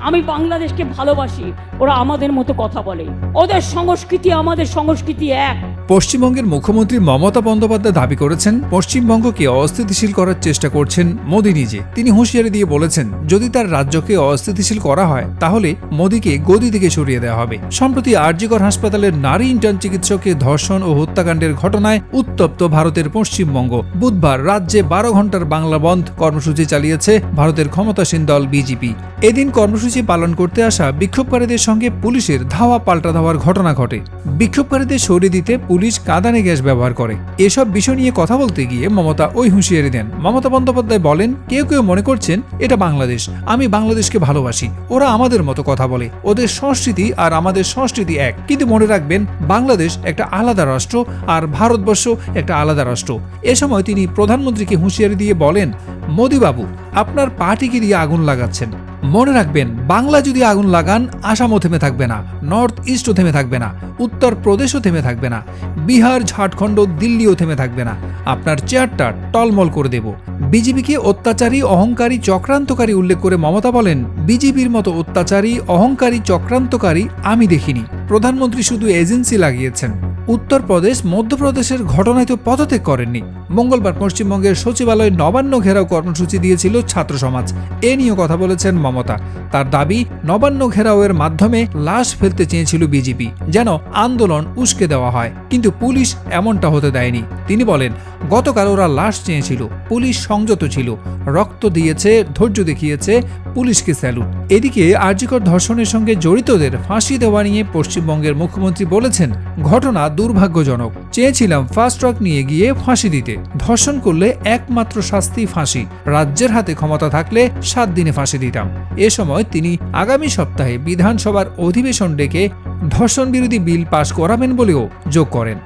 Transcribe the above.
আমি বাংলাদেশকে ভালোবাসি ওরা আমাদের মতো কথা বলে। ওদের সংস্কৃতি আমাদের সংস্কৃতি এক। পশ্চিমবঙ্গের মুখ্যমন্ত্রী মমতা বন্দ্যোপাধ্যায় দাবি করেছেন, পশ্চিমবঙ্গকে অস্থিতিশীল করার চেষ্টা করছেন মোদী নিজে। তিনি হুঁশিয়ারি দিয়ে বলেছেন, যদি তার রাজ্যকে অস্থিতিশীল করা হয়, তাহলে মোদীকে গদি থেকে সরিয়ে দেওয়া হবে। সম্প্রতি আরজিকর হাসপাতালের নারী ইন্টার্ন চিকিৎসককে ধর্ষণ ও হত্যাকাণ্ডের ঘটনায় উত্তপ্ত ভারতের পশ্চিমবঙ্গ। বুধবার রাজ্যে বারো ঘণ্টার বাংলা বন্ধ কর্মসূচি চালিয়েছে ভারতের ক্ষমতাসীন দল বিজেপি। এদিন কর্মসূচি পালন করতে আসা বিক্ষোভকারীদের সঙ্গে পুলিশের ধাওয়া পাল্টা ধাওয়ার ঘটনা ঘটে। বিক্ষোভকারীদের সরিয়ে দিতে পুলিশ কাঁদানে গ্যাস ব্যবহার করে। এসব বিষয় নিয়ে কথা বলতে গিয়ে মমতা ওই হুঁশিয়ারি দেন। মমতা বন্দ্যোপাধ্যায় বলেন, কেউ কেউ মনে করছেন, এটা বাংলাদেশ। আমি বাংলাদেশকে ভালোবাসি। ওরা আমাদের মতো কথা বলে। ওদের সংস্কৃতি আর আমাদের সংস্কৃতি এক। কিন্তু মনে রাখবেন, বাংলাদেশ একটা আলাদা রাষ্ট্র আর ভারতবর্ষ একটা আলাদা রাষ্ট্র। এ সময় তিনি প্রধানমন্ত্রীকে হুঁশিয়ারি দিয়ে বলেন, মোদিবাবু, আপনার পার্টিকে দিয়ে আগুন লাগাচ্ছেন। মনে রাখবেন, বাংলা যদি আগুন লাগান, আসামও থেমে থাকবে না, নর্থ ইস্টও থেমে থাকবে না, উত্তর প্রদেশও থেমে থাকবে না, বিহার, ঝাড়খণ্ড, দিল্লিও থেমে থাকবে না। আপনার চেয়ারটা টলমল করে দেব। বিজেপিকে অত্যাচারী, অহংকারী, চক্রান্তকারী উল্লেখ করে মমতা বলেন, বিজেপির মতো অত্যাচারী, অহংকারী, চক্রান্তকারী আমি দেখিনি। প্রধানমন্ত্রী শুধু এজেন্সি লাগিয়েছেন। উত্তরপ্রদেশ, মধ্যপ্রদেশের ঘটনায় তো পদত্যাগ করেননি। মঙ্গলবার পশ্চিমবঙ্গের সচিবালয় নবান্ন ঘেরাও কর্মসূচি দিয়েছিল ছাত্র সমাজ। এ নিয়েও কথা বলেছেন মমতা। তার দাবি, নবান্ন ঘেরাওয়ের মাধ্যমে লাশ ফেলতে চেয়েছিল বিজেপি, যেন আন্দোলন উস্কে দেওয়া হয়। কিন্তু পুলিশ এমনটা হতে দেয়নি। তিনি বলেন, গতকাল ওরা লাশ চেয়েছিল, পুলিশ সংযত ছিল, রক্ত দিয়েছে, ধৈর্য দেখিয়েছে, পুলিশকে স্যালুট। এদিকে আর্যিকর ধর্ষণের সঙ্গে জড়িতদের ফাঁসি দেওয়া নিয়ে পশ্চিমবঙ্গের মুখ্যমন্ত্রী বলেছেন, ঘটনা দুর্ভাগ্যজনক। চেয়েছিলাম ফাস্ট ট্রাক নিয়ে গিয়ে ফাঁসি দিতে। ধর্ষণ করলে একমাত্র শাস্তি ফাঁসি। রাজ্যের হাতে ক্ষমতা থাকলে সাত দিনে ফাঁসি দিতাম। এ সময় তিনি আগামী সপ্তাহে বিধানসভার অধিবেশন ডেকে ধর্ষণ বিরোধী বিল পাশ করাবেন বলেও যোগ করেন।